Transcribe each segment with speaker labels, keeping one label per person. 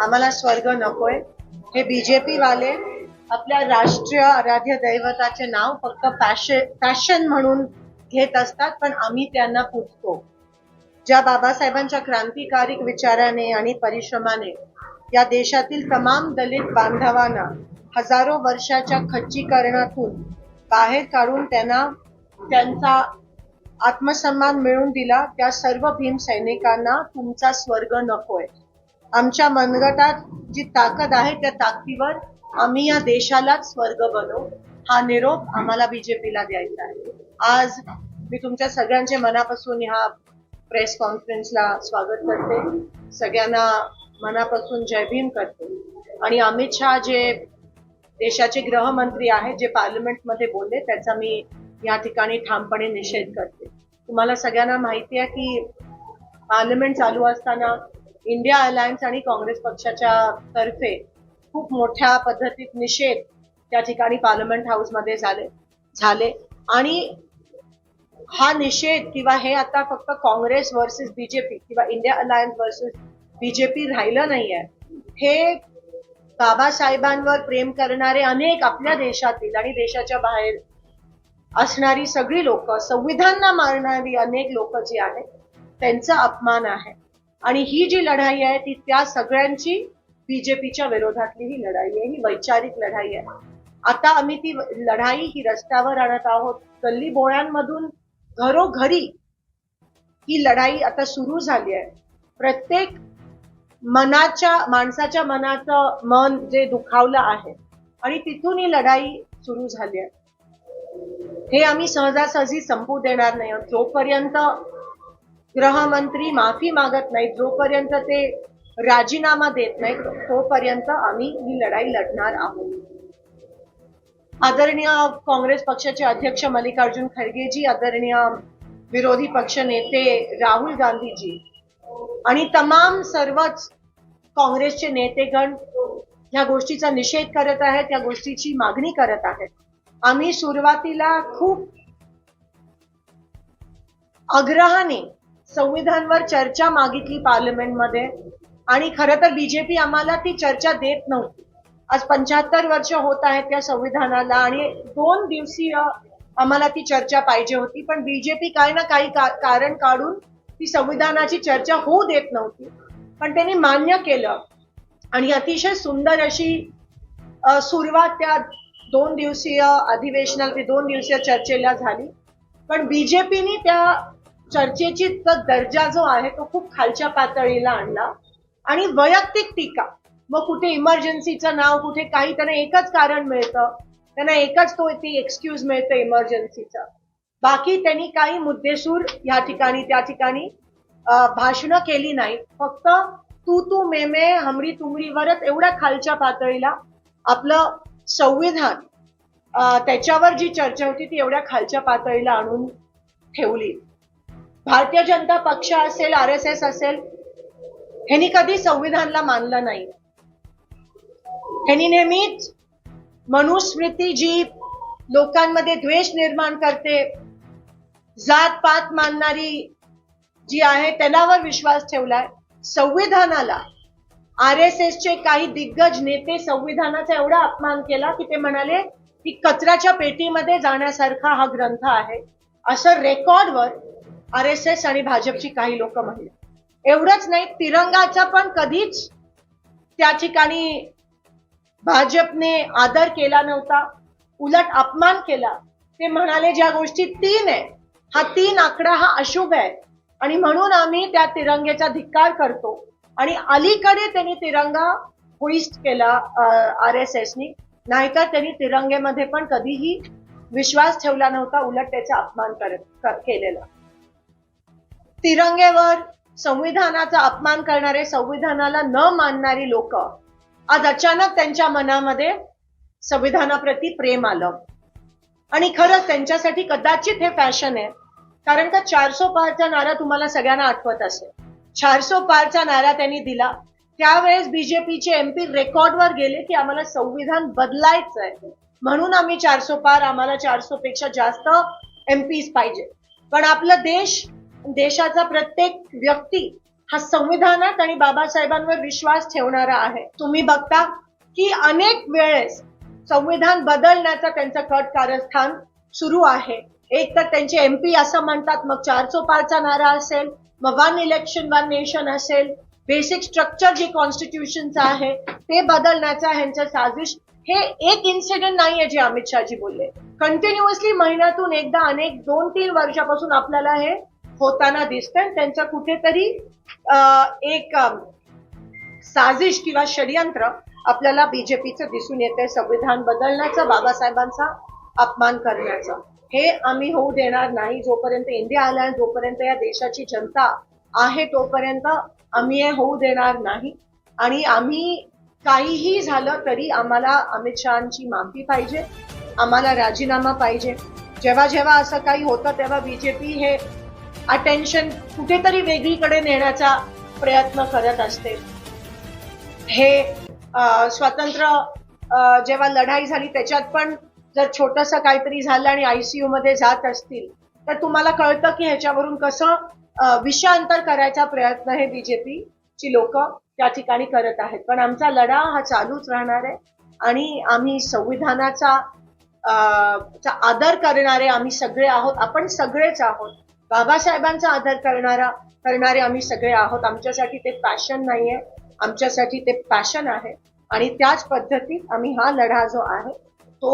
Speaker 1: आम्हाला स्वर्ग नकोय. हे बीजेपी वाले आपल्या राष्ट्रीय आराध्य दैवताचे नाव फक्त फॅशन फॅशन म्हणून घेत असतात पण आम्ही त्यांना पुजतो. ज्या बाबासाहेबांच्या क्रांतिकारक विचाराने आणि परिश्रमाने या देशातील तमाम दलित बांधवांना हजारो वर्षाच्या खच्चीकरणातून बाहेर काढून त्यांना त्यांचा आत्मसन्मान मिळवून दिला त्या सर्व भीम सैनिकांना तुमचा स्वर्ग नकोय. आमच्या मनगटात जी ताकद आहे त्या ताकदीवर आम्ही या देशालाच स्वर्ग बनवू. हा निरोप आम्हाला बीजेपीला द्यायचा आहे. आज मी तुमच्या सगळ्यांचे मनापासून ह्या प्रेस कॉन्फरन्सला स्वागत करते. सगळ्यांना मनापासून जय भीम करते. आणि अमित शहा जे देशाचे गृहमंत्री आहेत जे पार्लमेंटमध्ये बोलले त्याचा मी या ठिकाणी ठामपणे निषेध करते. तुम्हाला सगळ्यांना माहिती आहे की पार्लमेंट चालू असताना इंडिया अलायन्स आणि काँग्रेस पक्षाच्या तर्फे खूप मोठ्या पद्धतीत निषेध त्या ठिकाणी पार्लमेंट हाऊसमध्ये झाले झाले. आणि हा निषेध किंवा हे आता फक्त काँग्रेस वर्सेस बीजेपी किंवा इंडिया अलायन्स वर्सेस बीजेपी राहिलं नाहीये. हे बाबासाहेबांवर प्रेम करणारे अनेक आपल्या देशातील आणि देशाच्या बाहेर असणारी सगळी लोक संविधानना मारणारी अनेक लोक जी आहेत त्यांचा अपमान आहे. आणि ही जी लढाई आहे ती त्या सगळ्यांची बीजेपीच्या विरोधातली ही लढाई आहे ही वैचारिक लढाई आहे. आता आम्ही ती लढाई ही रस्त्यावर आणत आहोत. गल्ली बोळ्यांमधून घरोघरी ही लढाई आता सुरू झाली आहे. प्रत्येक मनाच्या माणसाच्या मनाचं मन जे दुखावलं आहे आणि तिथून ही लढाई सुरू झाली आहे. हे आम्ही सहजासहजी संपू देणार नाही आहोत. जोपर्यंत गृहमंत्री माफी मागत नाही जोपर्यंत ते राजीनामा देत नाहीत तोपर्यंत आम्ही ही लढाई लढणार आहोत. आदरणीय काँग्रेस पक्षाचे अध्यक्ष मल्लिकार्जुन खरगेजी आदरणीय विरोधी पक्ष नेते राहुल गांधीजी आणि तमाम सर्वच काँग्रेसचे नेतेगण ह्या गोष्टीचा निषेध करत आहेत या गोष्टीची मागणी करत आहेत. आम्ही सुरुवातीला खूप आग्रहाने संविधानवर चर्चा मागितली पार्लमेंटमध्ये. आणि खरं तर बीजेपी आम्हाला ती चर्चा देत नव्हती. आज पंच्याहत्तर वर्ष होत आहेत त्या संविधानाला आणि दोन दिवसीय आम्हाला ती चर्चा पाहिजे होती. पण बीजेपी काही ना काही का- कारण काढून ती संविधानाची चर्चा होऊ देत नव्हती. पण त्यांनी मान्य केलं. आणि अतिशय सुंदर अशी सुरुवात त्या दोन दिवसीय अधिवेशनात दोन दिवसीय चर्चेला झाली. पण बीजेपीने त्या चर्चेची दर्जा जो आहे तो खूप खालच्या पातळीला आणला. आणि वैयक्तिक टीका मग कुठे इमर्जन्सीचं नाव कुठे काही त्यांना एकच कारण मिळतं. त्यांना एकच तो ती एक्सक्यूज मिळतं इमर्जन्सीचं. बाकी त्यांनी काही मुद्देसूर या ठिकाणी त्या ठिकाणी भाषणं केली नाही फक्त तू तू मे मे हमरी तुमरीवरच एवढ्या खालच्या पातळीला आपलं संविधान त्याच्यावर जी चर्चा होती ती एवढ्या खालच्या पातळीला आणून ठेवली. भारतीय जनता पक्ष असेल आर एस एस असेल ह्यांनी कधी संविधानला मानलं नाही. ह्यांनी नेहमीच मनुस्मृती जी लोकांमध्ये द्वेष निर्माण करते जात पात मानणारी जी आहे त्याच्यावर विश्वास ठेवलाय. संविधानाला आर एस एसचे काही दिग्गज नेते संविधानाचा एवढा अपमान केला की ते म्हणाले की कचऱ्याच्या पेटीमध्ये जाण्यासारखा हा ग्रंथ आहे. असं रेकॉर्डवर आर एस एस आणि भाजपची काही लोक म्हणले. एवढंच नाही तिरंगाचा पण कधीच त्या ठिकाणी भाजपने आदर केला नव्हता उलट अपमान केला. ते म्हणाले ज्या गोष्टी तीन आहे हा तीन आकडा हा अशुभ आहे. आणि म्हणून आम्ही त्या तिरंग्याचा धिक्कार करतो. आणि अलीकडे त्यांनी तिरंगा होईस्ट केला आर एस एसनी नाहीतर त्यांनी तिरंगेमध्ये पण कधीही विश्वास ठेवला नव्हता उलट त्याचा अपमान करत केलेला. तिरंगेवर संविधानाचा अपमान करणारे संविधानाला न मानणारी लोक आज अचानक त्यांच्या मनामध्ये संविधानाप्रती प्रेम आलं. आणि खरंच त्यांच्यासाठी कदाचित हे फॅशन आहे कारण का चारसो पारचा नारा तुम्हाला सगळ्यांना आठवत असेल. चारसो पारचा नारा त्यांनी दिला. त्यावेळेस बीजेपीचे एमपी रेकॉर्डवर गेले की आम्हाला संविधान बदलायचं आहे म्हणून आम्ही चारसो पार आम्हाला चारसो पेक्षा जास्त एमपीज पाहिजे पण आपला देश देशाचा प्रत्येक व्यक्ती हा संविधानात आणि बाबासाहेबांवर विश्वास ठेवणारा आहे. तुम्ही बघता की अनेक वेळेस संविधान बदलण्याचा त्यांचं कट कारस्थान सुरू आहे. एक तर त्यांचे एमपी असं म्हणतात मग चार पारचा नारा असेल मग वन इलेक्शन वन नेशन असेल बेसिक स्ट्रक्चर जे कॉन्स्टिट्यूशनचं आहे ते बदलण्याचा ह्यांचं साजिश हे एक इन्सिडेंट नाहीये जे अमित शहाजी बोलले. कंटिन्युअसली महिन्यातून एकदा अनेक दोन तीन वर्षापासून आपल्याला हे होताना दिसतंय त्यांचं कुठेतरी एक साजिश किंवा षडयंत्र आपल्याला बीजेपीचं दिसून येते संविधान बदलण्याचं बाबासाहेबांचा अपमान करण्याचं. हे आम्ही होऊ देणार नाही जोपर्यंत इंडिया आला जोपर्यंत या देशाची जनता आहे तोपर्यंत आम्ही हे होऊ देणार नाही. आणि आम्ही काहीही झालं तरी आम्हाला अमित शहाची माफी पाहिजे आम्हाला राजीनामा पाहिजे. जेव्हा जेव्हा असं काही होतं तेव्हा बीजेपी हे अटेन्शन कुठेतरी वेगळीकडे नेण्याचा प्रयत्न करत असते. हे स्वतंत्र जेव्हा लढाई झाली त्याच्यात पण जर छोटस काहीतरी झालं आणि आयसीयू मध्ये जात असतील तर तुम्हाला कळतं की ह्याच्यावरून कसं विषयांतर विषांतर करायचा प्रयत्न हे बीजेपी ची लोक त्या ठिकाणी करत आहेत. पण आमचा लढा हा चालूच राहणार आहे आणि आम्ही संविधानाचा आदर करणारे आम्ही सगळे आहोत आपण सगळेच आहोत. बाबासाहेबांचा आदर करणारा करणारे आम्ही सगळे आहोत. आमच्यासाठी ते पॅशन नाहीये. आमच्यासाठी ते पॅशन आहे. आणि त्याच पद्धतीत आम्ही हा लढा जो आहे तो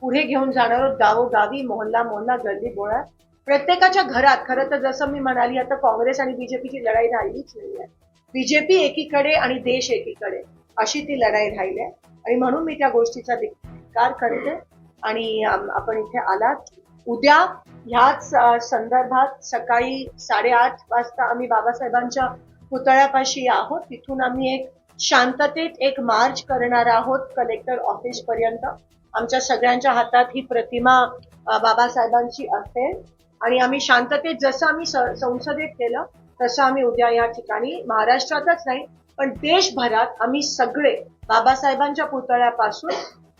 Speaker 1: पुढे घेऊन जाणार आहोत. गावोगावी मोहल्ला मोहल्ला गल्ली बोळा. प्रत्येकाच्या घरात खरं तर जसं मी म्हणाली आता काँग्रेस आणि बीजेपीची लढाई राहिलीच नाही आहे बीजेपी एकीकडे आणि देश एकीकडे अशी ती लढाई राहिली आहे आणि म्हणून मी त्या गोष्टीचा धिक्कार करते. आणि आपण इथे आलात. उद्या ह्याच संदर्भात सकाळी साडेआठ वाजता आम्ही बाबासाहेबांच्या पुतळ्यापाशी आहोत. तिथून आम्ही एक शांततेत एक मार्च करणार आहोत कलेक्टर ऑफिस पर्यंत. आमच्या सगळ्यांच्या हातात ही प्रतिमा बाबासाहेबांची असेल. आणि आम्ही शांततेत जसं आम्ही संसदेत केलं तसं आम्ही उद्या या ठिकाणी महाराष्ट्रातच नाही पण देशभरात आम्ही सगळे बाबासाहेबांच्या पुतळ्यापासून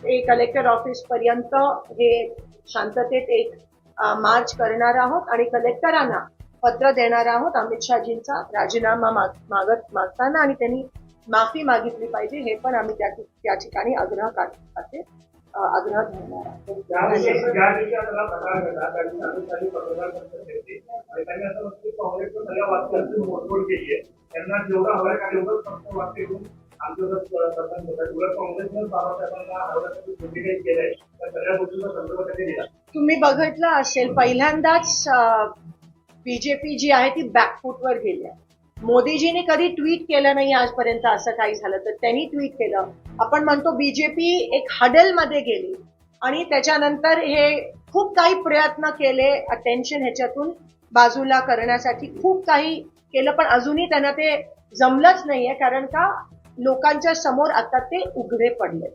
Speaker 1: कलेक्टर ऑफिस पर्यंत हे शांततेत एक मार्च करणार आहोत आणि कलेक्टरांना पत्र देणार आहोत अमित शहाजींचा राजीनामा माग- मागत मागताना आणि त्यांनी माफी मागितली पाहिजे हे पण आम्ही त्या त्या ठिकाणी आग्रह खाते आग्रह धरणार आहोत. तुम्ही बघितलं असेल पहिल्यांदाच बीजेपी जी आहे ती बॅकफूटवर गेली आहे. मोदीजीने कधी ट्विट केलं नाही आजपर्यंत असं काही झालं तर त्यांनी ट्विट केलं. आपण म्हणतो बीजेपी एक हडलमध्ये गेली आणि त्याच्यानंतर हे खूप काही प्रयत्न केले अटेन्शन ह्याच्यातून बाजूला करण्यासाठी. खूप काही केलं पण अजूनही त्यांना ते जमलंच नाहीये कारण का? लोकांच्या समोर आता ते उघडे पडले.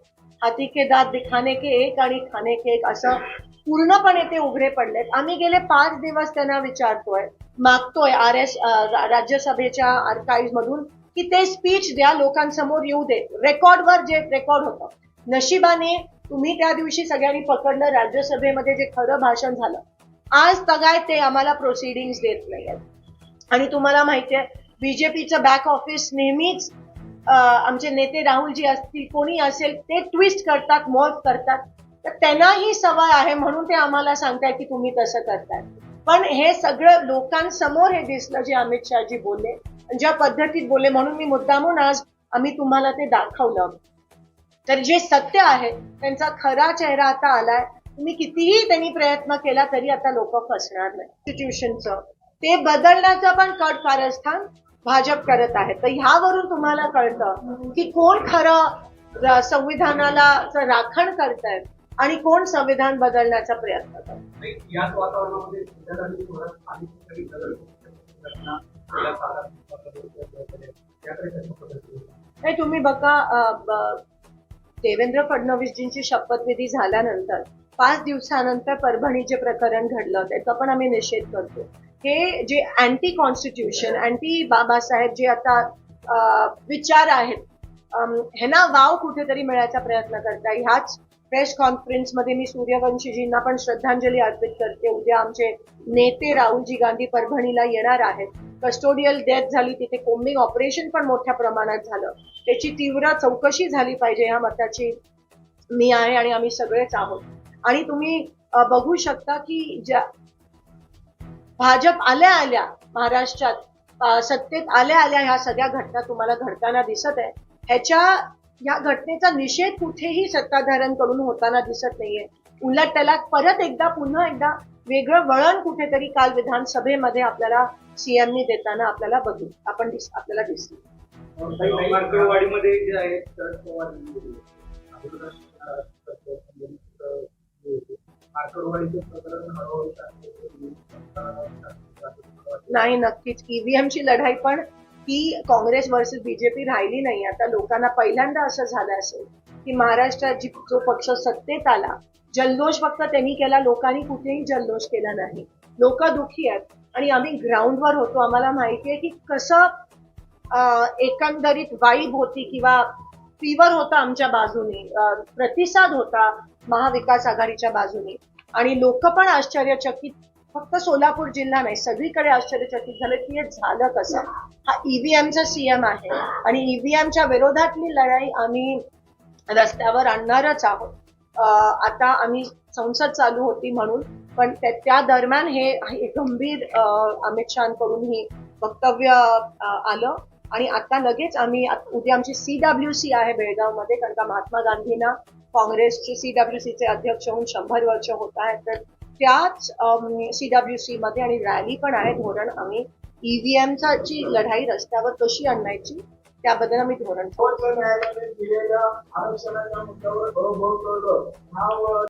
Speaker 1: हाती के दात दिखाने के एक आणि खाने के एक असं पूर्णपणे ते उघडे पडलेत. आम्ही गेले पाच दिवस त्यांना विचारतोय मागतोय आर एस राज्यसभेच्या आर्काईव्ह मधून की ते स्पीच द्या लोकांसमोर येऊ दे. रेकॉर्डवर जे रेकॉर्ड होतं. नशिबाने तुम्ही त्या दिवशी सगळ्यांनी पकडलं राज्यसभेमध्ये जे खरं भाषण झालं. आज तगाय ते आम्हाला प्रोसिडिंग देत नाहीयेत. आणि तुम्हाला माहितीये बीजेपीचं बॅक ऑफिस नेहमीच आमचे नेते राहुलजी असतील कोणी असेल ते ट्विस्ट करतात मॉर्फ करतात. तर त्यांनाही सवय आहे म्हणून ते आम्हाला सांगताय की तुम्ही तसं करताय. पण हे सगळं लोकांसमोर हे दिसलं जे अमित शहाजी बोलले ज्या पद्धतीत बोलले म्हणून मी मुद्दामून आज आम्ही तुम्हाला ते दाखवलं. तर जे सत्य आहे त्यांचा खरा चेहरा आता आलाय. तुम्ही कितीही त्यांनी प्रयत्न केला तरी आता लोक फसणार नाही इन्स्टिट्यूशनचं ते बदलण्याचं पण कट कारस्थान भाजप करत आहे. तर ह्यावरून तुम्हाला कळतं की कोण खरं संविधानाला राखण करतायत आणि कोण संविधान बदलण्याचा प्रयत्न करत
Speaker 2: नाही,
Speaker 1: तुम्ही बघा देवेंद्र फडणवीसजींची शपथविधी झाल्यानंतर पाच दिवसानंतर परभणी जे प्रकरण घडलं. त्याचा पण आम्ही निषेध करतो. हे जे अँटी कॉन्स्टिट्यूशन अँटी बाबासाहेब जे आता विचार आहेत ह्यांना वाव कुठेतरी मिळायचा प्रयत्न करता ह्याच प्रेस कॉन्फरन्समध्ये मी सूर्यवंशीजींना पण श्रद्धांजली अर्पित करते. उद्या आमचे नेते राहुलजी गांधी परभणीला येणार आहेत. कस्टोडियल डेथ झाली तिथे कोम्बिंग ऑपरेशन पण मोठ्या प्रमाणात झालं. त्याची तीव्र चौकशी झाली पाहिजे ह्या मताची मी आहे आणि आम्ही सगळेच आहोत. आणि तुम्ही बघू शकता की ज्या भाजप आल्या आल्या महाराष्ट्रात सत्तेत आल्या आल्या ह्या सगळ्या घटना तुम्हाला घडताना दिसत आहे ह्याच्या या घटनेचा निषेध कुठेही सत्ताधाऱ्यांकडून होताना दिसत नाहीये. उलट त्याला परत एकदा पुन्हा एकदा वेगळं वळण कुठेतरी काल विधानसभेमध्ये आपल्याला सीएमनी देताना आपल्याला बघू आपण दिस आपल्याला दिसली
Speaker 2: मार्कडवाडीमध्ये जे आहे शरद पवार
Speaker 1: नाही नक्कीच. ईव्हीएमची लढाई पण ही काँग्रेस वर्सेस बीजेपी राहिली नाही. आता लोकांना पहिल्यांदा असं झालं असेल की महाराष्ट्रात जी जो पक्ष सत्तेत आला जल्लोष फक्त त्यांनी केला लोकांनी कुठेही जल्लोष केला नाही. लोक दुखी आहेत आणि आम्ही ग्राउंडवर होतो. आम्हाला माहिती आहे की कसं एकंदरीत वाईब होती किंवा फीवर होता आमच्या बाजूने. प्रतिसाद होता. महाविकास आघाडीच्या बाजूने. आणि लोक पण आश्चर्यचकित फक्त सोलापूर जिल्हा नाही सगळीकडे आश्चर्यचकित झालं की हे झालं कसं? हा ईव्हीएमचा सीएम आहे आणि ईव्हीएमच्या विरोधातली लढाई आम्ही रस्त्यावर आणणारच आहोत. आता आम्ही संसद चालू होती म्हणून पण त्या दरम्यान हे गंभीर अमित शहाकडून ही वक्तव्य आलं. आणि आता लगेच आम्ही उद्या आमची सीडब्ल्यू सी आहे बेळगावमध्ये कारण का महात्मा गांधींना काँग्रेसचे सी डब्ल्यू चे अध्यक्ष होऊन शंभर वर्ष होत आहेत. तर त्याच सीडब्ल्यू सी मध्ये आणि रॅली पण आहे धोरण आम्ही ईव्हीएमचा ची लढाई रस्त्यावर कशी आणायची त्याबद्दल आम्ही धोरण